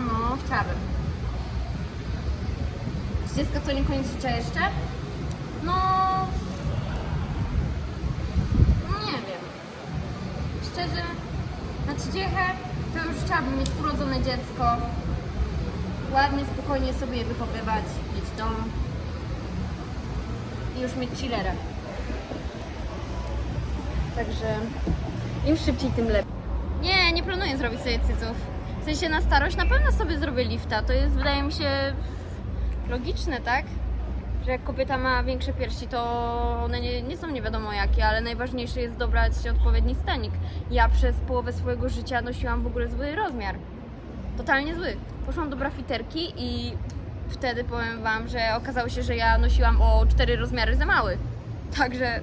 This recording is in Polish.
no chciałabym. 30 to nie koniec życia jeszcze? No... Nie wiem. Szczerze, na 30 to już chciałabym mieć urodzone dziecko. Ładnie, spokojnie sobie je wychowywać, mieć dom. I już mieć chillerę. Także im szybciej, tym lepiej. Nie, nie planuję zrobić sobie cyców. W sensie na starość na pewno sobie zrobię lifta. To jest, wydaje mi się, logiczne, tak? Że jak kobieta ma większe piersi, to one nie, nie są nie wiadomo jakie, ale najważniejsze jest dobrać odpowiedni stanik. Ja przez połowę swojego życia nosiłam w ogóle zły rozmiar. Totalnie zły. Poszłam do brafiterki i wtedy powiem wam, że okazało się, że ja nosiłam o cztery rozmiary za mały. Także